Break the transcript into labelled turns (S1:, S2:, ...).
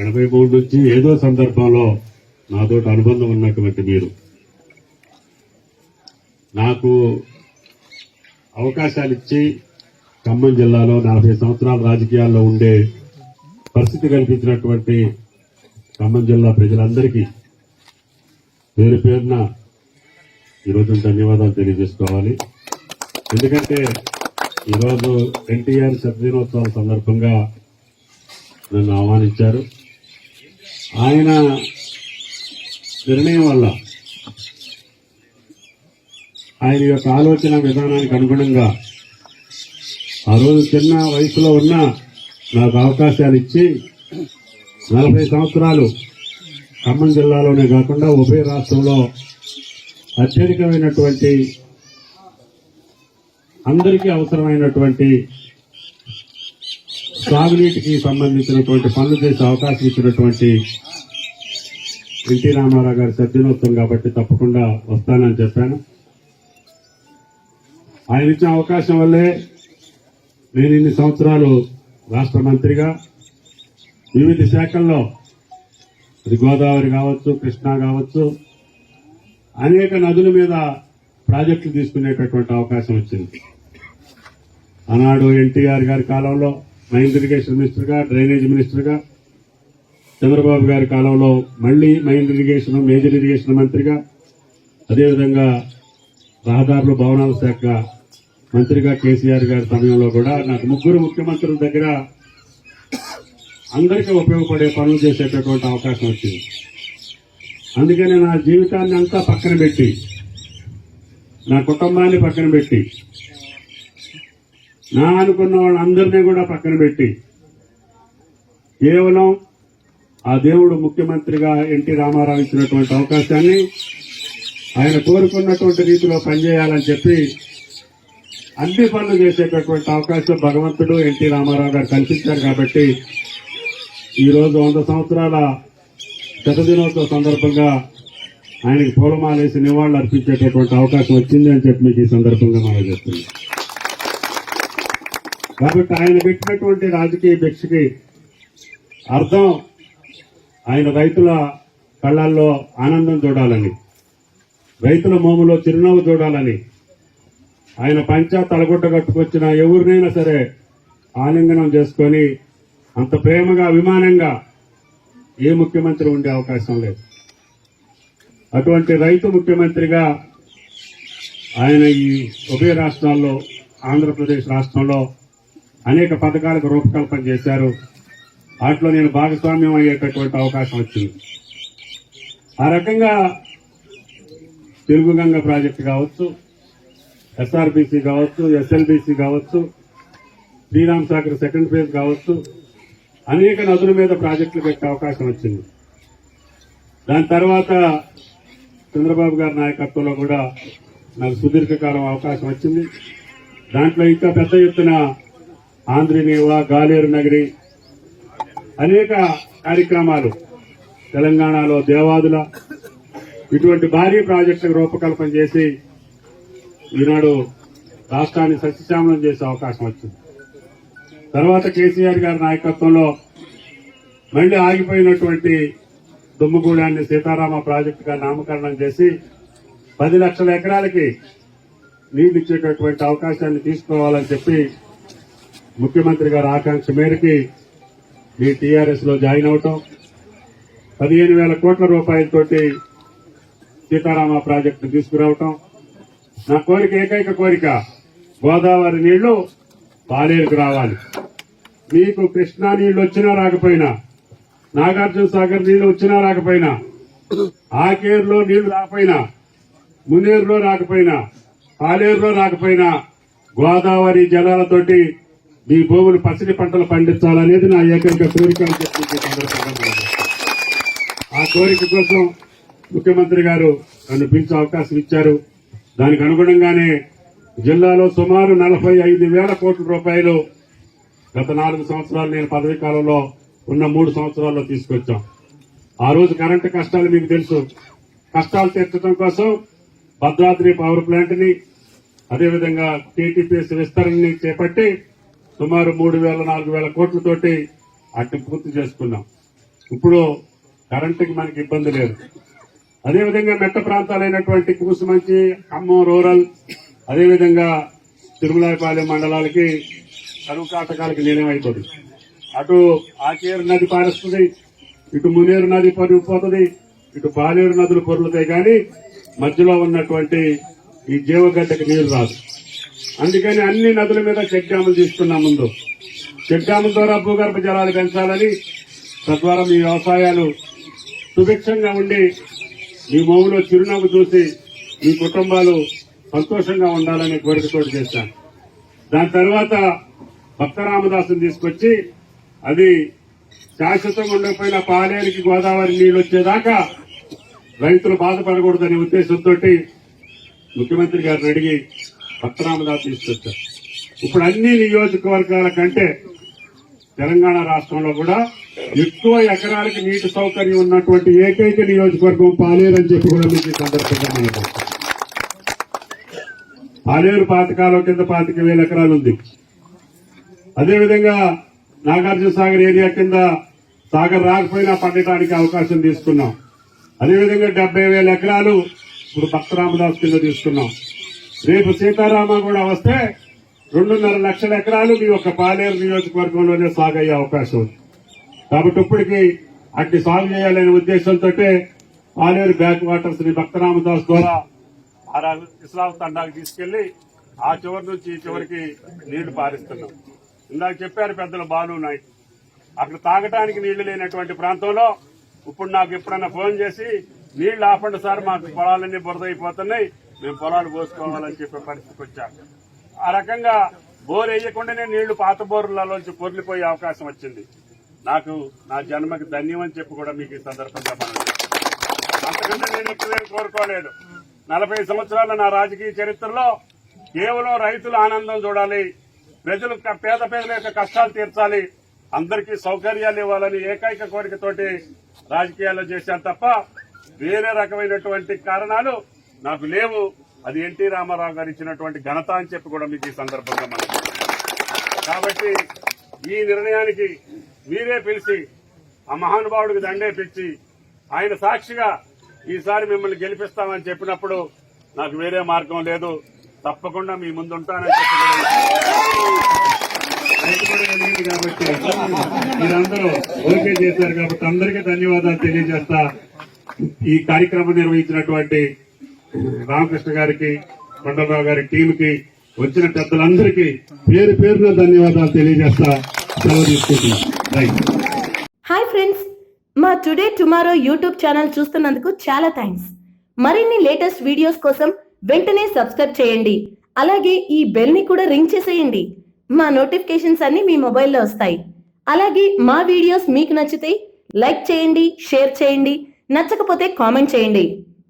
S1: ఎనభై మూడు నుంచి ఏదో సందర్భంలో నాతో అనుబంధం ఉన్నటువంటి మీరు. నాకు అవకాశాలు ఇచ్చి ఖమ్మం జిల్లాలో నలభై సంవత్సరాల రాజకీయాల్లో ఉండే పరిస్థితి కల్పించినటువంటి ఖమ్మం జిల్లా ప్రజలందరికీ పేరు పేరున ఈరోజు ధన్యవాదాలు తెలియజేసుకోవాలి. ఎందుకంటే ఈరోజు ఎన్టీఆర్ శతదినోత్సవం సందర్భంగా నన్ను ఆహ్వానించారు. ఆయన నిర్ణయం వల్ల ఆయన యొక్క ఆలోచన విధానానికి అనుగుణంగా ఆ రోజు చిన్న వయసులో ఉన్న నాకు అవకాశాలు ఇచ్చి నలభై సంవత్సరాలు ఖమ్మం జిల్లాలోనే కాకుండా ఉభయ రాష్ట్రంలో అత్యధికమైనటువంటి అందరికీ అవసరమైనటువంటి సాగునీటికి సంబంధించినటువంటి పనులు చేసే అవకాశం ఇచ్చినటువంటి ఎన్టీ రామారావు గారి సద్దినోత్సవం కాబట్టి తప్పకుండా వస్తానని చెప్పాను. ఆయన ఇచ్చిన అవకాశం వల్లే నేను ఇన్ని సంవత్సరాలు రాష్ట్ర మంత్రిగా వివిధ శాఖల్లో అది గోదావరి కావచ్చు కృష్ణా కావచ్చు అనేక నదుల మీద ప్రాజెక్టులు తీసుకునేటటువంటి అవకాశం వచ్చింది. ఆనాడు ఎన్టీఆర్ గారి కాలంలో మైండ్ ఇరిగేషన్ మినిస్టర్గా డ్రైనేజ్ మినిస్టర్గా చంద్రబాబు గారి కాలంలో మళ్ళీ మైన్ ఇరిగేషన్ మేజర్ ఇరిగేషన్ మంత్రిగా అదేవిధంగా రహదారులు భవనాల శాఖ మంత్రిగా కేసీఆర్ గారి సమయంలో కూడా నాకు ముగ్గురు ముఖ్యమంత్రుల దగ్గర అందరికీ ఉపయోగపడే పనులు చేసేటటువంటి అవకాశం వచ్చింది. అందుకని నా జీవితాన్ని అంతా పక్కన పెట్టి నా కుటుంబాన్ని పక్కన పెట్టి నా అనుకున్న వాళ్ళందరినీ కూడా పక్కన పెట్టి కేవలం ఆ దేవుడు ముఖ్యమంత్రిగా ఎన్టీ రామారావు ఇచ్చినటువంటి అవకాశాన్ని ఆయన కోరుకున్నటువంటి రీతిలో పనిచేయాలని చెప్పి అన్ని పనులు చేసేటటువంటి అవకాశం భగవంతుడు ఎన్టీ రామారావు గారు కల్పించారు కాబట్టి ఈరోజు వంద సంవత్సరాల శతదినోత్సవ సందర్భంగా ఆయనకి పూలమాలేసి నివాళులు అర్పించేటటువంటి అవకాశం వచ్చింది అని చెప్పి మీకు ఈ సందర్భంగా మనం చెప్తున్నాం. కాబట్టి ఆయన పెట్టినటువంటి రాజకీయ భిక్షకి అర్థం ఆయన రైతుల కళ్ళల్లో ఆనందం చూడాలని రైతుల మోములో చిరునవ్వు చూడాలని ఆయన పంచా తలగుట్ట కట్టుకొచ్చిన ఎవరినైనా సరే ఆలింగనం చేసుకొని అంత ప్రేమగా అభిమానంగా ఏ ముఖ్యమంత్రి ఉండే అవకాశం లేదు. అటువంటి రైతు ముఖ్యమంత్రిగా ఆయన ఈ ఉభయ రాష్ట్రాల్లో ఆంధ్రప్రదేశ్ రాష్ట్రంలో అనేక పథకాలకు రూపకల్పన చేశారు. వాటిలో నేను భాగస్వామ్యం అయ్యేటటువంటి అవకాశం వచ్చింది. ఆ రకంగా తెలుగు గంగ ప్రాజెక్టు కావచ్చు ఎస్ఆర్బీసీ కావచ్చు ఎస్ఎల్బీసీ కావచ్చు శ్రీరామ్ సాగర్ సెకండ్ ఫేజ్ కావచ్చు అనేక నదుల మీద ప్రాజెక్టులు పెట్టే అవకాశం వచ్చింది. దాని తర్వాత చంద్రబాబు గారి నాయకత్వంలో కూడా నాకు సుదీర్ఘకాలం అవకాశం వచ్చింది. దాంట్లో ఇంకా పెద్ద ఎత్తున ఆంధ్రనేవా గాలేరు నగరి అనేక కార్యక్రమాలు. తెలంగాణలో దేవాదుల ఇటువంటి భారీ ప్రాజెక్టులకు రూపకల్పన చేసి ఈనాడు రాష్ట్రాన్ని సస్యశ్యామలం చేసే అవకాశం వచ్చింది. తర్వాత కేసీఆర్ గారి నాయకత్వంలో మళ్ళీ ఆగిపోయినటువంటి దుమ్ముగూడాన్ని సీతారామ ప్రాజెక్టుగా నామకరణం చేసి పది లక్షల ఎకరాలకి నీళ్ళు ఇచ్చేటటువంటి అవకాశాన్ని తీసుకోవాలని చెప్పి ముఖ్యమంత్రి గారి ఆకాంక్ష మేరకి మీ టీఆర్ఎస్లో జాయిన్ అవటం. పదిహేను వేల కోట్ల రూపాయలతోటి సీతారామ ప్రాజెక్టు తీసుకురావటం. నా కోరిక ఏకైక కోరిక గోదావరి నీళ్ళు పాలేరుకు రావాలి. మీకు కృష్ణా నీళ్ళు వచ్చినా రాకపోయినా నాగార్జున సాగర్ నీళ్ళు వచ్చినా రాకపోయినా ఆకేరులో నీళ్ళు రాకపోయినా మునేరులో రాకపోయినా పాలేరులో రాకపోయినా గోదావరి జలాలతోటి మీ భూములు పచ్చడి పంటలు పండించాలనేది నా ఏకైక కోరిక అని చెప్పి ఆ కోరిక కోసం ముఖ్యమంత్రి గారు నన్ను పిలిచే అవకాశం ఇచ్చారు. దానికి అనుగుణంగానే జిల్లాలో సుమారు నలభై ఐదు వేల కోట్ల రూపాయలు గత నాలుగు సంవత్సరాలు నేను పదవీ కాలంలో ఉన్న మూడు సంవత్సరాల్లో తీసుకొచ్చాం. ఆ రోజు కరెంటు కష్టాలు మీకు తెలుసు. కష్టాలు తీర్చడం కోసం భద్రాద్రి పవర్ ప్లాంట్ని అదేవిధంగా టీటీపీఎస్ విస్తరణని చేపట్టి సుమారు మూడు వేల నాలుగు వేల కోట్లతోటి అటు పూర్తి చేసుకున్నాం. ఇప్పుడు కరెంటుకి మనకి ఇబ్బంది లేదు. అదేవిధంగా మెట్ట ప్రాంతాలైనటువంటి కూసుమంచి ఖమ్మం రూరల్ అదేవిధంగా తిరుమలాయపాలెం మండలాలకి కరువు కాటకాలకి నీలమైపోతుంది అటు ఆకేరు నది పారుస్తుంది ఇటు మునేరు నది పరిగిపోతుంది ఇటు పాలేరు నదులు పొరులుతాయి కానీ మధ్యలో ఉన్నటువంటి ఈ జీవగడ్డకి నీరు రాదు. అందుకని అన్ని నదుల మీద చెక్ డ్యాములు తీసుకున్నాం ముందు. చెక్ డ్యాముల ద్వారా భూగర్భ జలాలు పెంచాలని తద్వారా మీ వ్యవసాయాలు సుభిక్షంగా ఉండి మీ మోగులో చిరునవ్వు చూసి మీ కుటుంబాలు సంతోషంగా ఉండాలని కోరికతోటి చేశాను దాని తర్వాత భక్తరామదాసుని తీసుకొచ్చి అది శాశ్వతంగా ఉండకపోయిన పాలేరుకి గోదావరి నీళ్ళు వచ్చేదాకా రైతులు బాధపడకూడదనే ఉద్దేశంతో ముఖ్యమంత్రి గారిని అడిగి భక్త తీసుకొచ్చారు. ఇప్పుడు అన్ని నియోజకవర్గాల కంటే తెలంగాణ రాష్ట్రంలో కూడా ఎక్కువ ఎకరాలకి నీటి సౌకర్యం ఉన్నటువంటి ఏకైక నియోజకవర్గం పాలేరని చెప్పి కూడా మీకు సందర్భంగా మనకు పాలేరు పాతకాలం కింద పాతిక వేల ఎకరాలు ఉంది. అదేవిధంగా నాగార్జున సాగర్ ఏరియా కింద సాగర్ రాకపోయినా పండటానికి అవకాశం తీసుకున్నాం. అదేవిధంగా డెబ్బై వేల ఎకరాలు ఇప్పుడు భక్తరామదాస్ కింద తీసుకున్నాం. రేపు సీతారామ కూడా వస్తే రెండున్నర లక్షల ఎకరాలు మీ యొక్క పాలేరు నియోజకవర్గంలోనే సాగు అయ్యే అవకాశం ఉంది. కాబట్టి ఇప్పటికి అట్టి సాగు చేయాలనే ఉద్దేశంతో పాలేరు బ్యాక్ వాటర్ శ్రీ భక్తరామదాస్ ద్వారా ఆ ఇస్లాం తండాకు తీసుకెళ్ళి ఆ చివరి నుంచి ఈ చివరికి నీళ్ళు పారిస్తున్నాం. ఇందాక చెప్పారు పెద్దలు బాలు నాయక్. అక్కడ తాగటానికి నీళ్ళు లేనటువంటి ప్రాంతంలో ఇప్పుడు నాకు ఎప్పుడన్నా ఫోన్ చేసి నీళ్ళు ఆపండి సార్ మాకు పొలాలన్నీ బురద అయిపోతున్నాయి మేము పొలాలు పోసుకోవాలని చెప్పే పరిస్థితికి వచ్చాం. ఆ రకంగా బోర్ వేయకుండానే నీళ్ళు పాత బోర్లలోంచి పొర్లిపోయే అవకాశం వచ్చింది. నాకు నా జన్మకి ధన్యం అని చెప్పి కూడా మీకు ఈ సందర్భంగా మనం అంతకంటే నేను ఎక్కువేం కోరుకోలేదు. నలభై సంవత్సరాల నా రాజకీయ చరిత్రలో కేవలం రైతుల ఆనందం చూడాలి ప్రజలు పేద పేదల యొక్క కష్టాలు తీర్చాలి అందరికీ సౌకర్యాలు ఇవ్వాలని ఏకైక కోరికతోటి రాజకీయాల్లో చేశాను తప్ప వేరే రకమైనటువంటి కారణాలు నాకు లేవు. అది ఎన్టీ రామారావు గారు ఇచ్చినటువంటి ఘనత అని చెప్పి కూడా మీకు ఈ సందర్భంగా మనం కాబట్టి ఈ నిర్ణయానికి మీరే పిలిచి ఆ మహానుభావుడికి దండేపించి ఆయన సాక్షిగా ఈసారి మిమ్మల్ని గెలిపిస్తామని చెప్పినప్పుడు నాకు వేరే మార్గం లేదు. తప్పకుండా మీ ముందు ఉంటానని చెప్పి కాబట్టి మీరందరూ ఓకే చేశారు కాబట్టి అందరికీ ధన్యవాదాలు తెలియజేస్తా. ఈ కార్యక్రమం నిర్వహించినటువంటి రామకృష్ణ గారికి కొండలరావు గారి టీంకి వచ్చిన పెద్దలందరికీ పేరు పేరున ధన్యవాదాలు తెలియజేస్తా సెలవు తీసుకుంటున్నాను.
S2: హాయ్ ఫ్రెండ్స్ మా టుడే టుమారో యూట్యూబ్ ఛానల్ చూస్తున్నందుకు చాలా థ్యాంక్స్ మరిన్ని లేటెస్ట్ వీడియోస్ కోసం వెంటనే సబ్స్క్రైబ్ చేయండి. అలాగే ఈ బెల్ని కూడా రింగ్ చేసేయండి. మా నోటిఫికేషన్స్ అన్ని మీ మొబైల్లో వస్తాయి. అలాగే మా వీడియోస్ మీకు నచ్చితే లైక్ చేయండి షేర్ చేయండి. నచ్చకపోతే కామెంట్ చేయండి.